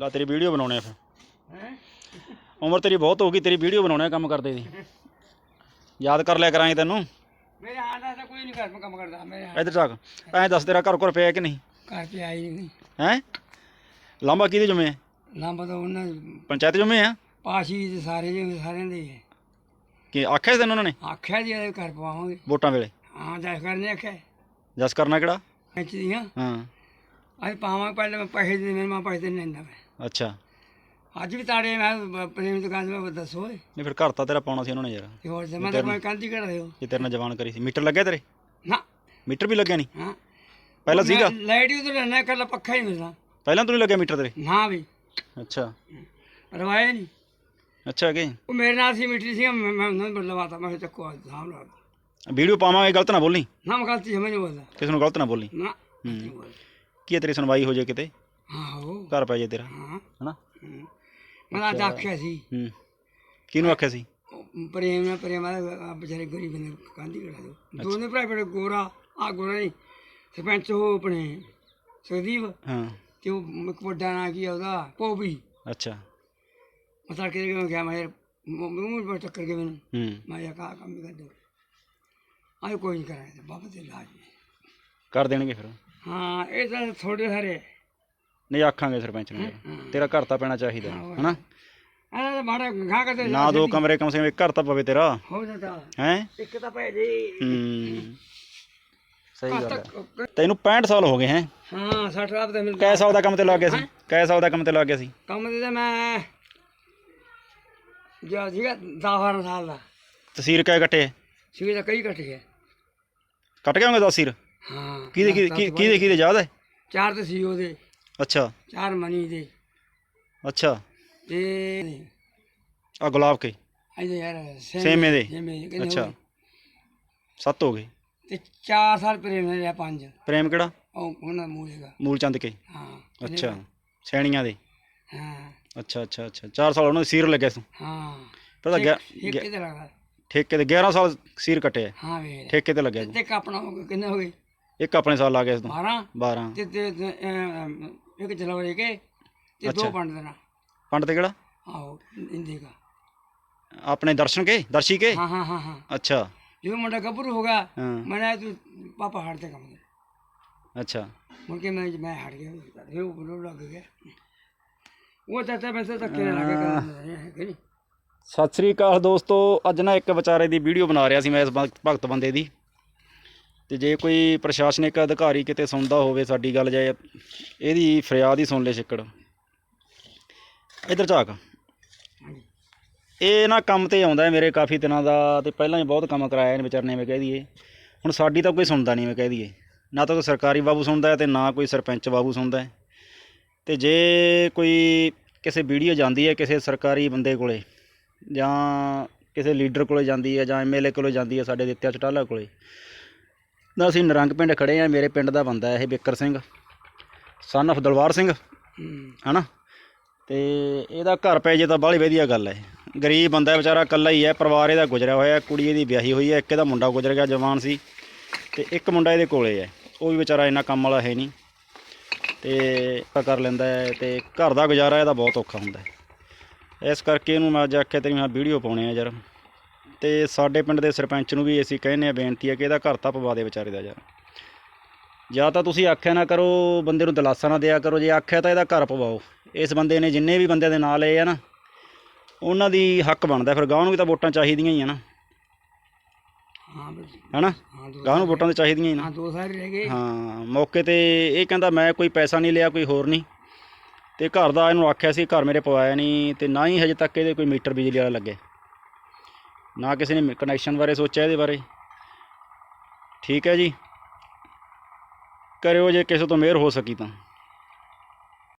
ਲਾ ਤੇਰੀ ਵੀਡੀਓ ਬਣਾਉਣੇ ਆ ਫਿਰ। ਉਮਰ ਤੇਰੀ ਬਹੁਤ ਹੋ ਗਈ ਤੇਰੀ ਵੀਡੀਓ ਬਣਾਉਣੇ ਆ ਕੰਮ ਕਰਦੇ ਦੀ। ਯਾਦ ਕਰ ਲਿਆ ਕਰਾਂਗੇ ਤੈਨੂੰ। ਮੇਰੇ ਹਾਲ ਦਾ ਤਾਂ ਕੋਈ ਨਹੀਂ ਘਰ ਮੈਂ ਕੰਮ ਕਰਦਾ ਮੇਰੇ ਹਾਲ ਇੱਧਰ ਚੱਕ ਐਂ ਦੱਸ ਤੇਰਾ ਘਰ ਘਰ ਪਿਆ ਕਿ ਨਹੀਂ? ਘਰ ਤੇ ਆਈ ਨਹੀਂ। ਹੈ? ਲਾਂਬਾ ਕਿਹਦੇ ਜੁਮੇ ਆ? ਲੰਬਾ ਤਾਂ ਉਹਨਾਂ ਪੰਚਾਇਤ ਜੁਮੇ ਆ? ਪਾਸ਼ੀ ਦੇ ਸਾਰੇ ਜਿਹੇ ਸਾਰਿਆਂ ਦੇ ਹੀ ਹੈ ਕਿ ਆਖਿਆ ਸੀ ਤੈਨੂੰ ਉਹਨਾਂ ਨੇ? ਆਖਿਆ ਜੀ ਇਹ ਘਰ ਪਵਾਵਾਂਗੇ। ਵੋਟਾਂ ਵੇਲੇ। ਹਾਂ ਦੱਸ ਕਰਨੇ ਆਖਿਆ। ਜਸ ਕਰਨਾ ਕਿਹੜਾ? ਖਿੱਚ ਦੀਆਂ। ਹਾਂ। ਅੱਜ ਪਾਵਾਂ ਪਹਿਲੇ ਮੈਂ ਪੈਸੇ ਦੇ ਮਾਂ ਪੈਸੇ ਨਹੀਂ ਲੈਂਦਾ ਮੈਂ। ਅੱਛਾ। ਅੱਜ ਵੀ ਤਾੜੇ ਮੈਂ ਪ੍ਰੇਮ ਦੀ ਦੁਕਾਨ ਤੇ ਮੈਂ ਦੱਸੋ ਨਹੀਂ ਫਿਰ ਘਰ ਤਾਂ ਤੇਰਾ ਪਾਉਣਾ ਸੀ ਉਹਨਾਂ ਨੇ ਯਾਰ। ਤੇ ਹੋਰ ਤੇ ਮੈਂ ਤਾਂ ਕੋਈ ਕੰਦੀ ਕਰ ਰਹੇ ਹੋ ਜੇ ਤੇਰੇ ਨਾਲ ਜਵਾਨ ਕਰੀ ਸੀ। ਮੀਟਰ ਲੱਗਿਆ ਤੇਰੇ? ਨਾ। ਮੀਟਰ ਵੀ ਲੱਗਿਆ ਨਹੀਂ? ਹਾਂ। ਪਹਿਲਾਂ ਸੀਗਾ? ਮੈਂ ਲਾਈਟ ਹੀ ਉਧਰ ਨਾ ਕੱਲਾ ਪੱਖਾ ਹੀ ਮਿਲਦਾ। ਪਹਿਲਾਂ ਤੋਂ ਨਹੀਂ ਲੱਗਿਆ ਮੀਟਰ ਤੇਰੇ? ਨਾ ਵੀ। ਅੱਛਾ। ਰਵਾਇਆ ਨਹੀਂ। ਅੱਛਾ ਕਿ? ਉਹ ਮੇਰੇ ਨਾਲ ਸੀ ਮਿੱਟੀ ਸੀ ਮੈਂ ਮੈਂ ਉਹਨਾਂ ਨੂੰ ਲਵਾਤਾ। ਮੈਂ ਕਿਹਾ ਚੱਕੋ ਸਾਹਮ ਲਾ। ਵੀਡੀਓ ਪਾਵਾਂਗੇ ਗਲਤ ਨਾ ਬੋਲੀ। ਨਾ ਮੈਂ ਗਲਤੀ ਸਮਝ ਨਹੀਂ ਬੋਲਦਾ। ਕਿਸੇ ਨੂੰ ਗਲਤ ਨਾ ਬੋਲੀ। ਨਾ ਨਹੀਂ ਬੋਲਦਾ। ਕੀ ਹੈ ਤੇਰੀ ਸੁਣਵਾਈ ਹੋ ਜੇ ਕਿਤੇ? ਆਹੋ। ਘਰ ਪੈ ਜੇ ਤੇਰਾ। ਹਾਂ। ਹਨਾ। ਮੈਂ ਅੱਜ ਆਖਿਆ ਸੀ। ਹੂੰ। ਕਿਹਨੂੰ ਆਖਿਆ ਸੀ? ਪ੍ਰੇਮ ਨਾਲ ਪ੍ਰੇਮ ਆ ਵਿਚਾਰੇ ਗਰੀਬ ਨੇ ਕਾਂਦੀ ਕਰਾ ਦੋ ਦੋਨੇ ਭਰਾ ਬੜੇ ਗੋਰਾ ਆ ਗੋਰਾ ਨਹੀਂ ਸਰਪੰਚ ਉਹ ਆਪਣੇ ਸੁਖਦੀਪ ਹਾਂ। ਤੇ ਉਹ ਇੱਕ ਵੱਡਾ ਨਾਂ ਕੀ ਆ ਉਹਦਾ? ਪੋਬੀ ਅੱਛਾ। ਮੈਂ ਤਾਂ ਕਿਹਦੇ ਗਿਆ ਮੈਂ ਮੂੰਹ ਪਰ ਟੱਕਰ ਕੇ ਮੈਨੂੰ। ਮੈਂ ਯਾ ਕਾ ਕੰਮ ਕਰ ਦੋ ਆਏ ਕੋਈ ਨਹੀਂ ਕਰਾਇਆ ਬਾਬਾ ਤੇ ਲਾਜ ਕਰ ਦੇਣਗੇ ਫਿਰ ਹਾਂ ਇਹ ਤਾਂ ਥੋੜੇ ਸਾਰੇ ਨਹੀਂ ਆਖਾਂਗੇ ਸਰਪੰਚ ਨੂੰ ਤੇਰਾ ਘਰ ਤਾਂ ਪੈਣਾ ਚਾਹੀਦਾ ਹਨਾ? ਆ ਤਾਂ ਮਾੜਾ ਘਾ ਕਰਦੇ ਨਾ ਦੋ ਕਮਰੇ ਕਮ ਸੇ ਕਮ ਇੱਕ ਘਰ ਤਾਂ ਪਵੇ ਤੇਰਾ। ਹੋ ਜਾਂਦਾ। ਹੈ? ਇੱਕ ਤਾਂ ਪੈ ਜੀ। ਹੂੰ। ਸਹੀ ਗੱਲ ਹੈ ਤੱਕ ਤੈਨੂੰ 65 ਸਾਲ ਹੋ ਗਏ ਹੈ? ਹਾਂ 60 ਰਾਤ ਤੇ ਮਿਲਦਾ ਕੈ ਸਾਲ ਦਾ ਕੰਮ ਤੇ ਲੱਗ ਗਿਆ ਸੀ। ਕੈ ਸਾਲ ਦਾ ਕੰਮ ਤੇ ਲੱਗ ਗਿਆ ਸੀ। ਕੰਮ ਤੇ ਤਾਂ ਮੈਂ ਜਾ ਸੀਗਾ 10 ਸਾਲ ਦਾ। ਤਸੀਰ ਕੈ ਕੱਟੇ? ਸੀ ਤਾਂ ਕਈ ਕੱਟ ਗਿਆ। ਕੱਟ ਗਿਆ ਹੋਗਾ ਤਸੀਰ ਹਾਂ ਕਿਹਦੇ ਕਿਹਦੇ ਕੀ- ਕਿਹਦੇ ਯਾਦ ਹੈ? ਚਾਰ ਤੇ ਸੀ ਉਹਦੇ। ਅੱਛਾ। ਚਾਰ ਮਨੀ ਦੇ। ਅੱਛਾ। ਤੇ ਆ ਗੁਲਾਬ ਕੇ। ਇਹਦੇ ਯਾਰ ਸੇਮੇ ਦੇ। ਕਿੰਨੇ ਅੱਛਾ। ਹੋ ਗਏ? ਸੱਤ ਹੋ ਗਏ। ਤੇ 4 ਸਾਲ ਪ੍ਰੇਮ ਨੇ ਲਿਆ ਪੰਜ। ਪ੍ਰੇਮ ਕਿਹੜਾ? ਉਹ ਉਹਨਾਂ ਮੂਲੇਗਾ ਮੂਲ ਚੰਦ ਕੇ। ਹਾਂ। ਅੱਛਾ। ਸੈਣੀਆਂ ਦੇ। ਹਾਂ। ਅੱਛਾ ਅੱਛਾ ਅੱਛਾ। 4 ਸਾਲ ਉਹਨਾਂ ਦੇ ਸੀਰ ਲੱਗਿਆ ਸੀ। ਹਾਂ। ਪਤਾ ਗਿਆ ਇੱਕ ਕਿਤੇ ਲਗਾ। ਠੇਕੇ ਤੇ 11 ਸਾਲ ਸੀਰ ਕੱਟੇ ਹਾਂ ਵੇ। ਠੇਕੇ ਤੇ ਲੱਗਿਆ ਸੀ। ਤੇ ਹੋ ਗਏ ਕਿੰਨੇ ਹੋ ਗਏ? ਇੱਕ ਆਪਣੇ ਸਾਲ ਲਾ ਗਿਆ ਇਸ ਤੋਂ 12 12 ਤੇ ਤੇ ਤੇ, ਅਮ, ਇੱਕ ਜਲਵਰੇ ਕੇ ਤੇ ਦੋ ਪੰਡ ਦੇਣਾ ਪੰਡ ਤੇ ਕਿਹੜਾ? ਆਹੋ ਇੰਦੇ ਦਾ ਆਪਣੇ ਦਰਸ਼ਨ ਕੇ? ਦਰਸ਼ੀ ਕੇ? ਹਾਂ ਹਾਂ ਹਾਂ ਹਾਂ। ਅੱਛਾ। ਜਦੋਂ ਮੁੰਡਾ ਗੱਭਰੂ ਹੋ ਗਿਆ ਹਾਂ। ਮੈਂ ਕਿਹਾ ਤੂੰ ਪਾਪਾ ਹਟ ਤੇ ਕੰਮ ਦੇ ਅੱਛਾ। ਮੁੜ ਕੇ ਮੈਂ ਮੈਂ ਹਟ ਗਿਆ ਫਿਰ ਉਹ ਬੋਲਣ ਲੱਗ ਗਿਆ। ਉਹ ਤਾਂ ਤਾਂ ਧੱਕੇ ਨਾਲ ਲੱਗੇ ਕਰਨ ਹੈ ਕਿ ਨਹੀਂ। ਸਤਿ ਸ੍ਰੀ ਅਕਾਲ ਦੋਸਤੋ ਅੱਜ ਨਾ ਇੱਕ ਵਿਚਾਰੇ ਦੀ ਵੀਡੀਓ ਬਣਾ ਰਿਹਾ ਸੀ ਮੈਂ ਇਸ ਭਗਤ ਭਗਤ ਬੰਦੇ ਦੀ। ਤੇ ਜੇ ਕੋਈ ਪ੍ਰਸ਼ਾਸਨਿਕ ਅਧਿਕਾਰੀ ਕਿਤੇ ਸੁਣਦਾ ਹੋਵੇ ਸਾਡੀ ਗੱਲ ਜਾਏ ਇਹਦੀ ਫਰਿਆਦ ਹੀ ਸੁਣ ਲੈ ਛਿੱਕੜ। ਇੱਧਰ ਝਾਕ। ਇਹ ਨਾ ਕੰਮ ਤੇ ਆਉਂਦਾ ਮੇਰੇ ਕਾਫੀ ਦਿਨਾਂ ਦਾ ਤੇ ਪਹਿਲਾਂ ਹੀ ਬਹੁਤ ਕੰਮ ਕਰਾਇਆ ਇਹਨੇ ਵਿਚਾਰਨੇ ਮੈਂ ਕਹਿ ਦਈਏ। ਹੁਣ ਸਾਡੀ ਤਾਂ ਕੋਈ ਸੁਣਦਾ ਨਹੀਂ ਮੈਂ ਕਹਿ ਦਈਏ। ਨਾ ਤਾਂ ਕੋਈ ਸਰਕਾਰੀ ਬਾਬੂ ਸੁਣਦਾ ਹੈ ਤੇ ਨਾ ਕੋਈ ਸਰਪੰਚ ਬਾਬੂ ਸੁਣਦਾ ਹੈ। ਤੇ ਜੇ ਕੋਈ ਕਿਸੇ ਵੀਡੀਓ ਜਾਂਦੀ ਹੈ ਕਿਸੇ ਸਰਕਾਰੀ ਬੰਦੇ ਕੋਲੇ ਜਾਂ ਕਿਸੇ ਲੀਡਰ ਕੋਲੇ ਜਾਂਦੀ ਹੈ ਜਾਂ ਐਮਐਲਏ ਕੋਲੇ ਜਾਂਦੀ ਹੈ ਸਾਡੇ ਦਿੱਤਿਆ ਚਟਾਲਾ ਕੋਲੇ ਤਾਂ ਅਸੀਂ ਨਰੰਗ ਪਿੰਡ ਖੜੇ ਆ, ਮੇਰੇ ਪਿੰਡ ਦਾ ਬੰਦਾ ਇਹ ਬਿੱਕਰ ਸਿੰਘ ਸਨ of ਦਲਵਾਰ ਸਿੰਘ ਹੂੰ ਹਨਾ? ਤੇ ਇਹਦਾ ਘਰ ਪੈ ਜੇ ਤਾਂ ਬਾਹਲੀ ਵਧੀਆ ਗੱਲ ਹੈ ਗਰੀਬ ਬੰਦਾ ਵਿਚਾਰਾ ਇਕੱਲਾ ਹੀ ਹੈ ਪਰਿਵਾਰ ਇਹਦਾ ਗੁਜਰਿਆ ਹੋਇਆ, ਕੁੜੀ ਇਹਦੀ ਵਿਆਹੀ ਹੋਈ ਹੈ ਇੱਕ ਇਹਦਾ ਮੁੰਡਾ ਗੁਜਰ ਗਿਆ ਜਵਾਨ ਸੀ, ਤੇ ਇੱਕ ਮੁੰਡਾ ਇਹਦੇ ਕੋਲੇ ਹੈ ਉਹ ਵੀ ਵਿਚਾਰਾ ਇੰਨਾ ਕੰਮ ਵਾਲਾ ਹੈ ਨਹੀਂ। ਤੇ ਕਰ ਲੈਂਦਾ ਹੈ ਤੇ ਘਰ ਦਾ ਗੁਜ਼ਾਰਾ ਇਹਦਾ ਬਹੁਤ ਔਖਾ ਹੁੰਦਾ ਹੈ। ਇਸ ਕਰਕੇ ਇਹਨੂੰ ਮੈਂ ਅੱਜ ਆਖਿਆ ਤੇਰੀ ਮੈਂ ਵੀਡੀਓ ਪਾਉਣੇ ਆ ਯਾਰ। ਤੇ ਸਾਡੇ ਪਿੰਡ ਦੇ ਸਰਪੰਚ ਨੂੰ ਵੀ ਅਸੀਂ ਕਹਿੰਦੇ ਆ ਬੇਨਤੀ ਹੈ ਕਿ ਇਹਦਾ ਘਰ ਤਾਂ ਪਵਾ ਦੇ ਵਿਚਾਰੇ ਦਾ ਯਾਰ। ਜਾਂ ਤਾਂ ਤੁਸੀਂ ਆਖਿਆ ਨਾ ਕਰੋ ਬੰਦੇ ਨੂੰ ਦਿਲਾਸਾ ਨਾ ਦਿਆ ਕਰੋ ਜੇ ਆਖਿਆ ਤਾਂ ਇਹਦਾ ਘਰ ਪਵਾਓ। ਇਸ ਬੰਦੇ ਨੇ ਜਿੰਨੇ ਵੀ ਬੰਦਿਆਂ ਦੇ ਨਾਂ ਲਏ ਆ ਨਾ ਉਹਨਾਂ ਦੀ ਹੱਕ ਬਣਦਾ ਫਿਰ ਗਾਂਹ ਨੂੰ ਵੀ ਤਾਂ ਵੋਟਾਂ ਚਾਹੀਦੀਆਂ ਹੀ ਆ ਨਾ। ਹਾਂ ਬਸ ਹੈਨਾ? ਹਾਂ ਦੋ ਗਾਂਹ ਨੂੰ ਵੋਟਾਂ ਤਾਂ ਚਾਹੀਦੀਆਂ ਹੀ ਨਾ। ਹਾਂ ਦੋ ਸਾਰੇ ਰਹਿ ਗਏ। ਹਾਂ ਮੌਕੇ ਤੇ ਇਹ ਕਹਿੰਦਾ ਮੈਂ ਕੋਈ ਪੈਸਾ ਨਹੀਂ ਲਿਆ ਕੋਈ ਹੋਰ ਨਹੀਂ। ਤੇ ਘਰ ਦਾ ਇਹਨੂੰ ਆਖਿਆ ਸੀ ਘਰ ਮੇਰੇ ਪਵਾਇਆ ਨਹੀਂ ਤੇ ਨਾ ਹੀ ਹਜੇ ਤੱਕ ਇਹਦੇ ਕੋਈ ਮੀਟਰ ਬਿਜਲੀ ਵਾਲਾ ਲੱਗੇ। ਨਾ ਕਿਸੇ ਨੇ ਕਨੈਕਸ਼ਨ ਬਾਰੇ ਸੋਚਿਆ ਇਹਦੇ ਬਾਰੇ। ਠੀਕ ਹੈ ਜੀ। ਕਰਿਓ ਜੇ ਕਿਸੇ ਤੋਂ ਮਿਹਰ ਹੋ ਸਕੀ ਤਾਂ।